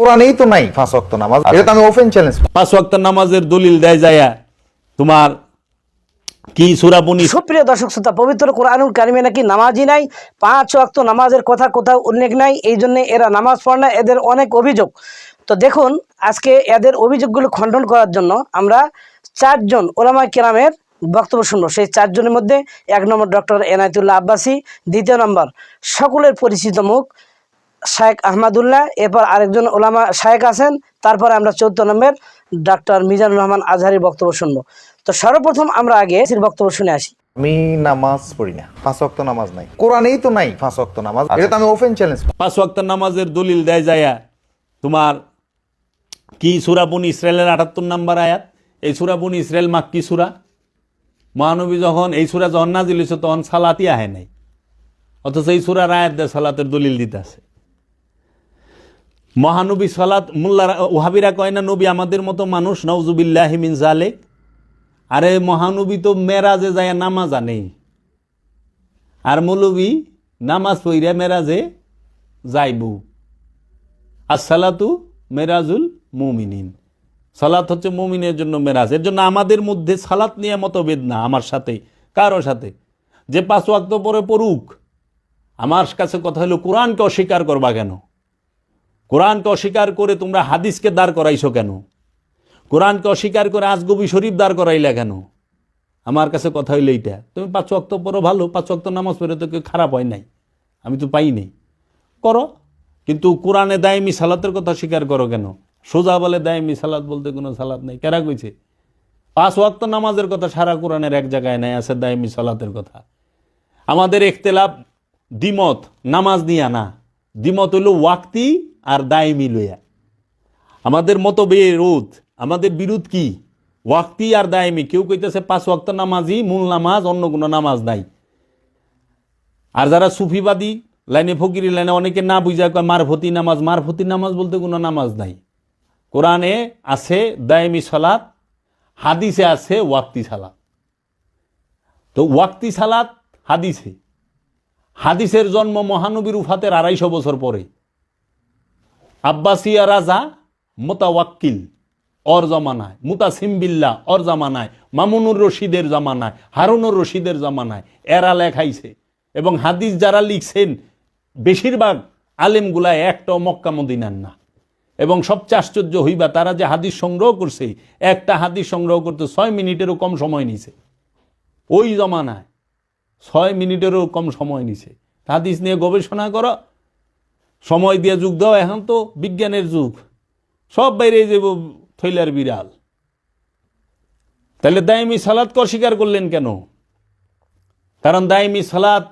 কোরআনেই তো নাই পাঁচ ওয়াক্ত নামাজ। এটা তো আমি ওপেন চ্যালেঞ্জ পাঁচ ওয়াক্ত নামাজের দলিল দেয় যায়া তোমার কি সুরাবনি সুপ্রিয় দর্শক শ্রোতা পবিত্র কোরআনুল কারিমে নাকি নামাজই নাই? পাঁচ ওয়াক্ত নামাজের কথা কোথাও উল্লেখ নাই এই জন্য এরা নামাজ পড়ে না এদের অনেক অভিযোগ। তো দেখুন আজকে এদের অভিযোগগুলো খণ্ডন করার জন্য আমরা চারজন ওলামা কেরামের বক্তব্য শুনব। সেই চারজনের মধ্যে এক নম্বর ডক্টর এনায়তুল্লাহ আব্বাসী দ্বিতীয় নম্বর সকলের পরিচিত মুখ শায়েক আহমদুল্লাহ এরপর আরেকজন ওলামা শায়েক আছেন তারপরে আমরা চৌদ্দ নম্বর ডাক্তার মিজানুর রহমান আজহারির বক্তব্য শুনব। তো সর্বপ্রথম আমরা আগে এর বক্তব্য শুনে আসি। আমি নামাজ পড়ি না পাঁচ ওয়াক্ত নামাজ নাই। কোরআনেই তো নাই পাঁচ ওয়াক্ত নামাজ। এটা তো আমি ওপেন চ্যালেঞ্জ পাঁচ ওয়াক্ত নামাজের দলিল দেয় যায়া তোমার কি সুরাবুন ইসরায়েলের আটাত্তর নাম্বার আয়াত? এই সুরাবুন ইসরায়েল মাক্কি সুরা? মহানবী যখন এই সুরা যখন নাজিল তখন সালাতই আহে নাই। অথচ এই সুরার আয়াত দেয় সালাতের দলিল দিতে আছে। মহানবী সালাত মোল্লারা, ওহাবিরা কয় না, নবী আমাদের মতো মানুষ নওজুবিল্লাহ মিন জালেক? আরে মহানবী তো মেরাজে যায়, নামাজ আনেই আর মৌলবী নামাজ পইরা মেরাজে যাইবু। আর সালাতু মেরাজুল মুমিনিন। সালাত হচ্ছে মুমিনের জন্য মেরাজ। এর জন্য আমাদের মধ্যে সালাত নিয়ে মতভেদ না, আমার সাথে, কারও সাথে। যে পাঁচ ওয়াক্ত পরে পড়ুক, আমার কাছে কথা হলো, কোরআনকে অস্বীকার করবা কেন? কোরআনকে অস্বীকার করে তোমরা হাদিসকে দাঁড় করাইছো কেন? কোরআনকে অস্বীকার করে আজগবি শরীফ দাঁড় করাইলা কেন? আমার কাছে কথা হইল এইটা। তুমি পাঁচ ওয়াক্ত পড়ো ভালো, পাঁচ ওয়াক্ত নামাজ পড়ে তো কেউ খারাপ হয় নাই। আমি তো পাই নাই। করো। কিন্তু কোরআনে দায়মি সালাতের কথা স্বীকার করো কেন? সোজা বলে দায়মি সালাত বলতে কোনো সালাত নেই। কেরা কইছে? পাঁচ ওয়াক্ত নামাজের কথা সারা কোরআনের এক জায়গায় নাই, আছে দায়মি সালাতের কথা। আমাদের একতেলাপ দ্বিমত, নামাজ নিয়ে না। দ্বিমত হইল ওয়াক্তি আর দায়মি লইয়া। আমাদের মতো বিরোধ আমাদের বিরোধ কি? ওয়াক্তি আর দায়মি। কেউ কইতেছে পাঁচ ওয়াক্ত নামাজই মূল নামাজ, অন্য কোনো নামাজ নাই। আর যারা সুফিবাদী, লাইনে ফকিরি, লাইনে অনেকে না বুঝা কয় মারফতি নামাজ মারফতি নামাজ বলতে কোনো নামাজ নাই। কোরআনে আছে দায়মি সালাত, হাদিসে আছে ওয়াক্তি সালাত। তো ওয়াক্তি সালাত, হাদিসে। হাদিসের জন্ম মহানবীর উফাতের আড়াইশো বছর পরে। আব্বাসিয়া রাজা মোতাওয়াক্কিল, অর জমানায়। মুতাসিমবিল্লা অর জামানায়। মামুনুর রশিদের জামানায়, হারুনুর রশিদের জামানায়। এরা লেখাইছে। এবং হাদিস যারা লিখছেন, বেশিরভাগ আলেমগুলা একটাও মক্কা মদিনার না। এবং সবচেয়ে আশ্চর্য হইবা, তারা যে হাদিস সংগ্রহ করছে, একটা হাদিস সংগ্রহ করতে ছয় মিনিটেরও কম সময় নিছে। ওই জমানায় ছয় মিনিটেরও কম সময় নিছে। হাদিস নিয়ে গবেষণা করো, সময় দিয়ে যুগ দাও, এখন তো বিজ্ঞানের যুগ। সব বাইরে যাব থৈলার বিড়াল। তাহলে দায়মি সালাদকে অস্বীকার করলেন কেন? কারণ দায়মি সালাদ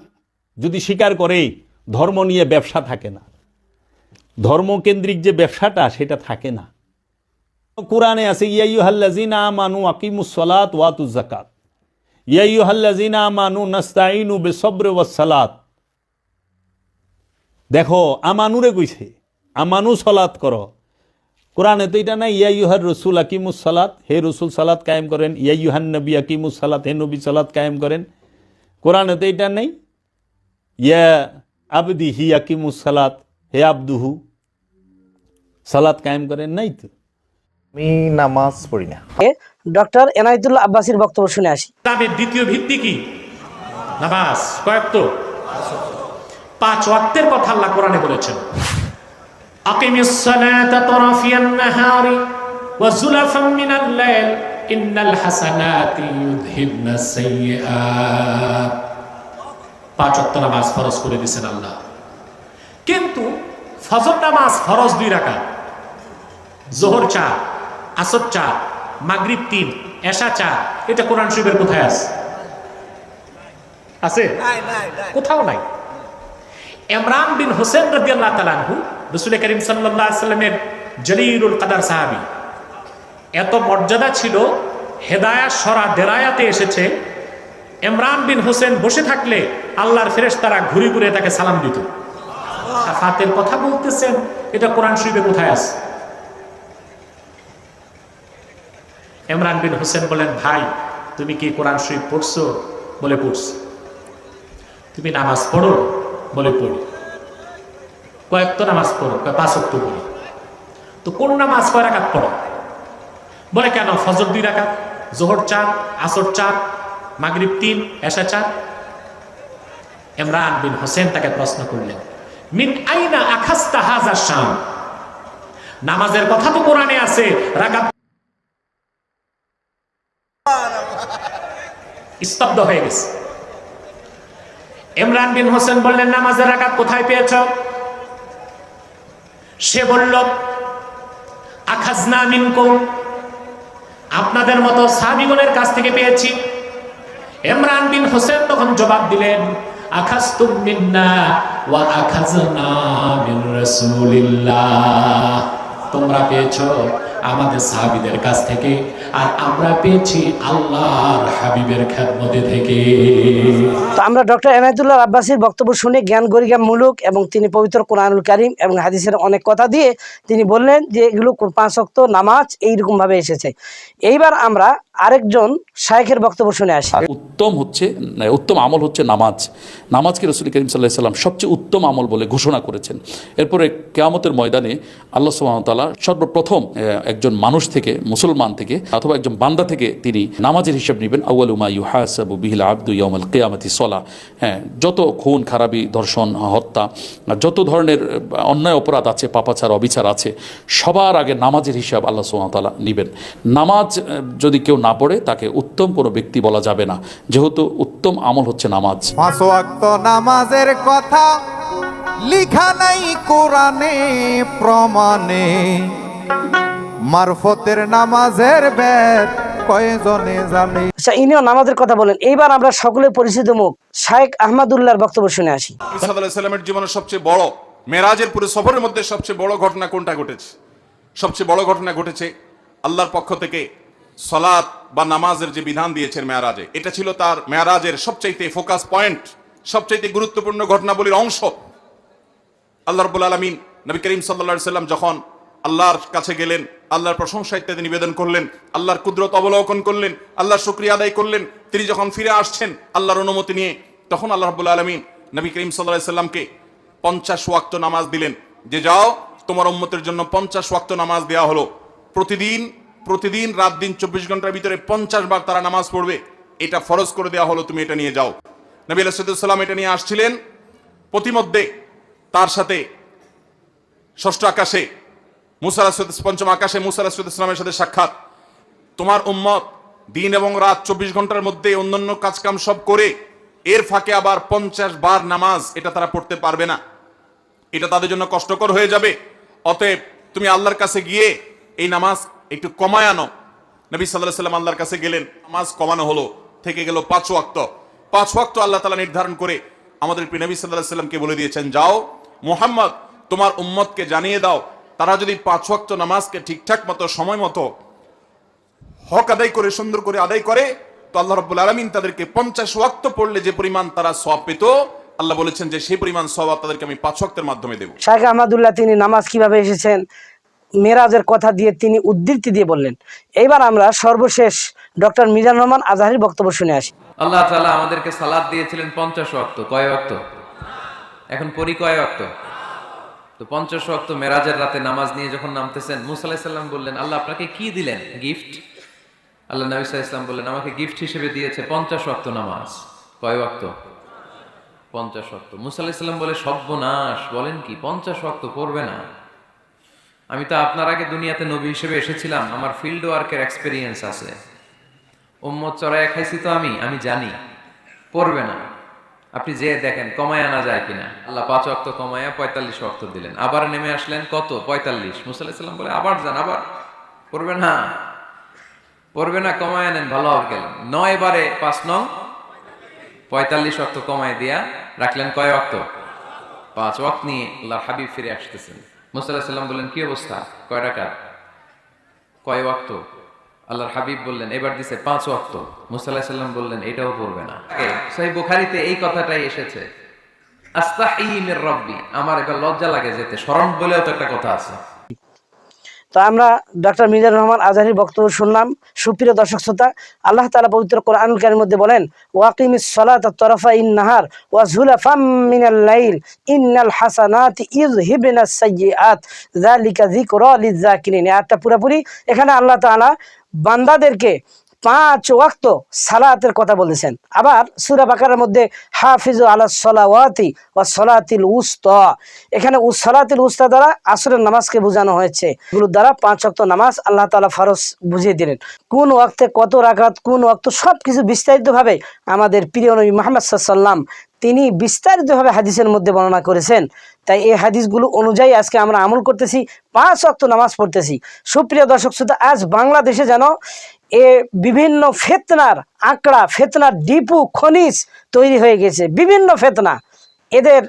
যদি স্বীকার করে, ধর্ম নিয়ে ব্যবসা থাকে না। ধর্মকেন্দ্রিক যে ব্যবসাটা, সেটা থাকে না। কোরআনে আছে ইয়াইউ হাল্লাজিনা আমানু আকিমুস সালাত ওয়াতু জাকাত আমানু নাস্তাইনু বেসব্র ওয়াসালাত দেখো আমানুরে কইছে আমানু সলাত করো। কোরআনে তো এটা নাই ইয়াইহার রসুল আকিমুস সালাত হে রসুল সালাত কায়েম করেন ইয়াইহান নবী আকিমুস সালাত হে নবী সালাত কায়েম করেন। কোরআনে তো এটা নেই ইয়া আবদি হি আকিমুস সালাত হে আবদুহু সালাত কায়েম করেন নাই তো। আমি নামাজ পড়ি না। ডক্টর এনায়তুল্লাহ আব্বাসীর বক্তব্য শুনে আসি। ইসলামের দ্বিতীয় ভিত্তি কি? নামাজ, কয়েক তো। পাঁচ ওয়াক্তের কথা আল্লাহ কোরআনে বলেছেন। আকিমিস সালাতা তরাফিয়ান নাহারি ওয়া যুলাফাম মিনাল লাইল, ইন্নাল হাসানাতি ইউযহিবনাস সাইয়্যাত। পাঁচ ওয়াক্ত নামাজ ফরজ করে দিয়েছেন আল্লাহ। কিন্তু ফজর নামাজ ফরজ দুই রাকাত, জোহর চার, আসর চার মাগরিব তিন এশা চার এটা কোরআন শরীফের কোথায় আছে? আছে? কোথাও নাই। ইমরান বিন হোসেন রাদিয়াল্লাহু তাআলা আনহু রাসূল করিম সাল্লাল্লাহু আলাইহি সাল্লামের জলিলুল কাদার সাহাবী। এত মর্যাদা ছিল হেদায়াত সরা দেরায়াতে এসেছে। ইমরান বিন হোসেন বসে থাকলে আল্লাহর ফেরেশতারা ঘুরে ঘুরে তাকে সালাম দিত। ফাতের কথা বলতেছেন এটা কোরআন শরীফে কোথায় আছে? ইমরান বিন হোসেন বলেন, ভাই, তুমি কি কোরআন শরীফ পড়ছো? বলে পড়ছি। তুমি নামাজ পড়ো? বলে পড়ি। কয়েক তো নামাজ পড়ো পাঁচ অক্ট পড়ি। তো কোন নামাজ কয় রাকাত পড়ো? বলে কেন? ফজর দুই রাকাত, জোহর চার, আসর চার, মাগরিব তিন, এশা চার? ইমরান বিন হোসেন তাকে প্রশ্ন করলেন, মিন আইনা আখাস্তা হাজা শাম? নামাজের কথা তো কোরআনে আছে, রাকাত স্তব্ধ হয়ে গেছে। ইমরান বিন হোসেন বললেন, নামাজের রাকাত কোথায় পেয়েছ? সে বলল, আখাজনা মিনকুম। আপনাদের মতো সাহাবিগণের কাছ থেকে পেয়েছি। ইমরান বিন হোসেন তখন জবাব দিলেন, আখাজতুম মিন্না ওয়া আখাজনা মিন রাসূলিল্লাহ। তোমরা পেয়েছ? আমাদের সাহাবীদের কাছ থেকে আর আমরা পেয়েছি আল্লাহর হাবিবের খেদমতে থেকে। তো আমরা ডক্টর এনায়তুল্লাহ আব্বাসীর বক্তব্য শুনে জ্ঞান গরিজ্ঞামূলক এবং তিনি পবিত্র কোরআনুল কারিম এবং হাদিসের অনেক কথা দিয়ে তিনি বললেন যে এগুলো কোন- পাঁচ অক্ত নামাজ এইরকমভাবে এসেছে। এইবার আমরা আরেকজন শায়েখের বক্তব্য শুনে আসি। উত্তম হচ্ছে উত্তম আমল হচ্ছে নামাজ। নামাজকে রসুল করিম সাল্লাহ সাল্লাম সবচেয়ে উত্তম আমল বলে ঘোষণা করেছেন। এরপরে কেয়ামতের ময়দানে আল্লাহ সুহামতাল্লাহ সর্বপ্রথম একজন মানুষ থেকে, মুসলমান থেকে, অথবা একজন বান্দা থেকে তিনি নামাজের হিসাব নেবেন। আউ্বালুমা ইউহাসাবু বিহিল আব্দু ইয়ামাল কেয়ামতি সলা। হ্যাঁ যত খুন, খারাপি, ধর্ষণ, হত্যা, যত ধরনের অন্যায় অপরাধ আছে, পাপাচার, অবিচার আছে, সবার আগে নামাজের হিসাব আল্লাহ সুহামতাল্লাহ নেবেন। নামাজ যদি কেউ না পড়ে, তাকে উত্তম কোনো ব্যক্তি বলা যাবে না। যেহেতু উত্তম আমল হচ্ছে নামাজ। নামাজের কথা লিখা নাই কোরআনে, প্রমাণে। মারফতের নামাজের বেদ কয়জনে জানে? আচ্ছা ইনিও নামাজের কথা বলেন। এইবার আমরা সকলে পরিচিত মুখ। শায়েখ আহমদুল্লাহর বক্তব্য শুনে আসি। সাল্লামের জীবনের সবচেয়ে বড় মেরাজের পুরো সফরের মধ্যে সবচেয়ে বড় ঘটনা কোনটা ঘটেছে? সবচেয়ে বড় ঘটনা ঘটেছে আল্লাহর পক্ষ থেকে সলাৎ বা নামাজের যে বিধান দিয়েছেন মেয়ারাজে। এটা ছিল তার মেয়ারাজের সবচাইতে ফোকাস পয়েন্ট সবচাইতে গুরুত্বপূর্ণ ঘটনাবলীর অংশ। আল্লাহ রব্বুল আলমিন নবী করিম সাল্লা সাল্লাম যখন আল্লাহর কাছে গেলেন, আল্লাহর প্রশংসা ইত্যাদি নিবেদন করলেন, আল্লাহর কুদরত অবলোকন করলেন, আল্লাহর শুক্রিয়া আদায় করলেন। তিনি যখন ফিরে আসছেন আল্লাহর অনুমতি নিয়ে, তখন আল্লাহ রব্বুল আলমিন নবী করিম সাল্লাহ সাল্লামকে পঞ্চাশ ওয়াক্ত নামাজ দিলেন। যে যাও, তোমার উম্মতের জন্য পঞ্চাশ ওয়াক্ত নামাজ দেওয়া হলো। প্রতিদিন প্রতিদিন রাত দিন চব্বিশ ঘণ্টার ভিতরে পঞ্চাশ বার তারা নামাজ পড়বে। এটা ফরজ করে দেওয়া হলো, তুমি এটা নিয়ে যাও। নবী আলাইসাল্লাম এটা নিয়ে আসছিলেন। প্রতিমধ্যে তার সাথে ষষ্ঠ আকাশে মুসা পঞ্চম আকাশে মুসা ইসলামের সাথে সাক্ষাৎ। তোমার উম্মত দিন এবং রাত চব্বিশ ঘণ্টার মধ্যে অন্যান্য কাজকাম সব করে এর ফাঁকে আবার পঞ্চাশ বার নামাজ এটা তারা পড়তে পারবে না। এটা তাদের জন্য কষ্টকর হয়ে যাবে। অতএব তুমি আল্লাহর কাছে গিয়ে এই নামাজ একটু কমায় আনো। নবী সাল্লাহ সাল্লাম আল্লাহর কাছে গেলেন, নামাজ কমানো হলো, থেকে গেল পাঁচ ওয়াক্ত। পাঁচ ওয়াক্ত আল্লাহ তালা নির্ধারণ করে আমাদের নবী সাল্লাহ সাল্লামকে বলে দিয়েছেন, যাও, মোহাম্মদ, তোমার উম্মতকে জানিয়ে দাও তারা যদি পাঁচ ওয়াক্ত নামাজকে ঠিকঠাক মতো সময় মতো হক আদায় করে সুন্দর করে আদায় করে তো আল্লাহ রব্বুল আলমিন তাদেরকে পঞ্চাশ ওয়াক্ত পড়লে যে পরিমাণ তারা সব পেত আল্লাহ বলেছেন যে সেই পরিমাণ সব তাদেরকে আমি পাঁচ ওয়াক্তের মাধ্যমে দেবো। শাহেখ আহমদুল্লাহ তিনি নামাজ কীভাবে এসেছেন মেরাজের কথা দিয়ে তিনি উদ্ধৃতি দিয়ে বললেন। এইবার আমরা সর্বশেষ ডক্টর মিজান রহমান আজহারির বক্তব্য শুনে আসি। আল্লাহ তাআলা আমাদেরকে সালাদ দিয়েছিলেন পঞ্চাশ ওয়াক্ত। কয় ওয়াক্ত? এখন পরি কয় ওয়াক্ত? তো পঞ্চাশ ওয়াক্ত মেরাজের রাতে নামাজ নিয়ে যখন নামতেছেন, মুসা আলাইহিস বললেন, আল্লাহ, আপনাকে কি দিলেন? গিফট? আল্লাহ নবী ইসলাম বললেন, আমাকে গিফট হিসেবে দিয়েছে পঞ্চাশ ওয়াক্ত নামাজ। কয় ওয়াক্ত? পঞ্চাশ ওয়াক্ত। মুসা আলাইহিস সালাম বলে, সর্বনাশ, বলেন কি, পঞ্চাশ ওয়াক্ত পড়বে না। আমি তো আপনার আগে দুনিয়াতে নবী হিসেবে এসেছিলাম, আমার ফিল্ড ওয়ার্কের এক্সপিরিয়েন্স আছে। উম্মত চড়াইয়া খাইছি তো আমি আমি জানি, পড়বে না। আপনি যে দেখেন, কমায় আনা যায় কিনা। আল্লাহ পাঁচ অক্ত কমায়া পঁয়তাল্লিশ অক্ত দিলেন। আবার নেমে আসলেন, কত? পঁয়তাল্লিশ। মুসাল্লাম বলে, আবার যান, আবার। পড়বে না। পড়বে না, কমায় আনেন ভালো হবে গেলেন। নয় বারে পাঁচ নং, পঁয়তাল্লিশ অক্ত কমায় দিয়া রাখলেন কয় অক্ত পাঁচ ওয়াক্ত নিয়ে আল্লাহ হাবিব ফিরে আসতেছেন। মুসাল্লাম বললেন, কি অবস্থা? কয় রাকাত? কয় ওয়াক্ত? আল্লাহর হাবিব বললেন, এবার দিছে পাঁচ অক্ত মুসাল্লাহ সাল্লাম বললেন, এটাও পড়বে না। সেই বুখারিতে এই কথাটাই এসেছে। আস্তাহিমের রব্বি। আমার এবার লজ্জা লাগে যেতে, স্মরণ বলেও তো একটা কথা আছে। তো আমরা ডক্টর মিজানুর রহমান আজহারির বক্তব্য শুনলাম। সুপ্রিয় দর্শক শ্রোতা, আল্লাহ তালা পবিত্র কোরআনুল কারীর মধ্যে বলেন ওয়াকিম সলাত তরফা ইন নাহার ওয়া জুলাফাম মিনাল লাইল, ইন্নাল হাসানাত ইযহিবনাস সাইয়্যাত যালিকা যিকরা কিনে এই আয়াতটা পুরোপুরি এখানে আল্লাহ তালা বান্দাদেরকে পাঁচ ওয়াক্ত সালাতের কথা বলেছেন। আবার সূরা বাকারার মধ্যে হাফিজু আলা সলাওয়াতি ওয়া সলাতিল উস্তা। এখানে সলাতিল উস্তা দ্বারা আসরের নামাজকে বোঝানো হয়েছে। এগুলোর দ্বারা পাঁচ ওয়াক্ত নামাজ আল্লাহ তালা ফরজ বুঝিয়ে দিলেন। কোন ওয়াক্তে কত রাখাত কোন ওয়াক্ত সব কিছু বিস্তারিতভাবে আমাদের প্রিয় নবী মোহাম্মদ সাল্লাম তিনি বিস্তারিতভাবে হাদিসের মধ্যে বর্ণনা করেছেন। তাই এই হাদিসগুলো অনুযায়ী আজকে আমরা আমল করতেছি, পাঁচ ওয়াক্ত নামাজ পড়তেছি। সুপ্রিয় দর্শক শ্রোতা, আজ বাংলাদেশে যেন এ বিভিন্ন ফেতনার আঁকড়া, ফেতনার ডিপু, খনিজ তৈরি হয়ে গেছে, বিভিন্ন ফেতনা। এদের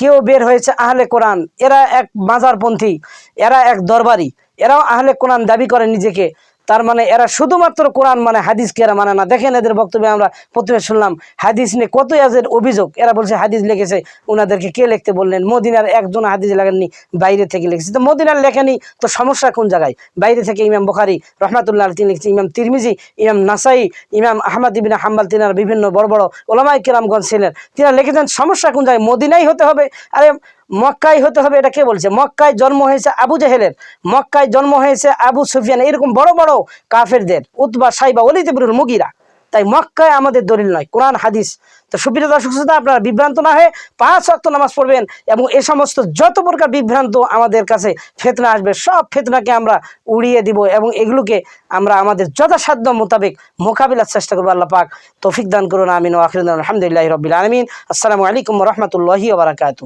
কেউ বের হয়েছে আহলে কোরআন, এরা এক মাজারপন্থী, এরা এক দরবারি, এরাও আহলে কোরআন দাবি করে নিজেকে। তার মানে এরা শুধুমাত্র কোরআন মানে হাদিসকে এরা মানে না। দেখেন এদের বক্তব্যে আমরা প্রথমে শুনলাম, হাদিস নিয়ে কত এদের অভিযোগ। এরা বলছে, হাদিস লিখেছে। ওনাদেরকে কে লিখতে বললেন? মদিনার একজন হাদিস লেখেননি, বাইরে থেকে লিখেছে। তো মদিনার লেখেনি, তো সমস্যা কোন জায়গায়? বাইরে থেকে ইমাম বুখারি রহমাতুল্লাহ তিনি লিখছে ইমাম তিরমিজি, ইমাম নাসাই, ইমাম আহমদ ইবিন হাম্বাল তিনার বিভিন্ন বড় বড় ওলামাই কিরামগঞ্জ ছিলেন। তিনারা লিখেছেন, সমস্যা কোন জায়গায়? মদিনাই হতে হবে। আরে মক্কায় হতে হবে, এটা কে বলছে? মক্কায় জন্ম হয়েছে আবু জেহেলের, মক্কায় জন্ম হয়েছে আবু সুফিয়ান, এরকম বড় বড় কাফেরদের, উতবা, সাইবা অলিতেবরুল মুগিরা। তাই মক্কায় আমাদের দলিল নয়, কোরআন, হাদিস। তো সুপ্রিয় দর্শক, শ্রোতা, আপনারা বিভ্রান্ত না হয়ে পাঁচ ওয়াক্ত নামাজ পড়বেন এবং এ সমস্ত যত প্রকার বিভ্রান্ত আমাদের কাছে ফেতনা আসবে, সব ফেতনাকে আমরা উড়িয়ে দিব এবং এগুলোকে আমরা আমাদের যথাসাধ্য মোতাবেক মোকাবিলার চেষ্টা করব, আল্লাহ পাক তৌফিক দান করুন, আমিন আখির আলহামদুলিল্লাহ রবিল আলমিন। আসসালামু আলাইকুম রহমতুল্লাহি ওবরাকাতু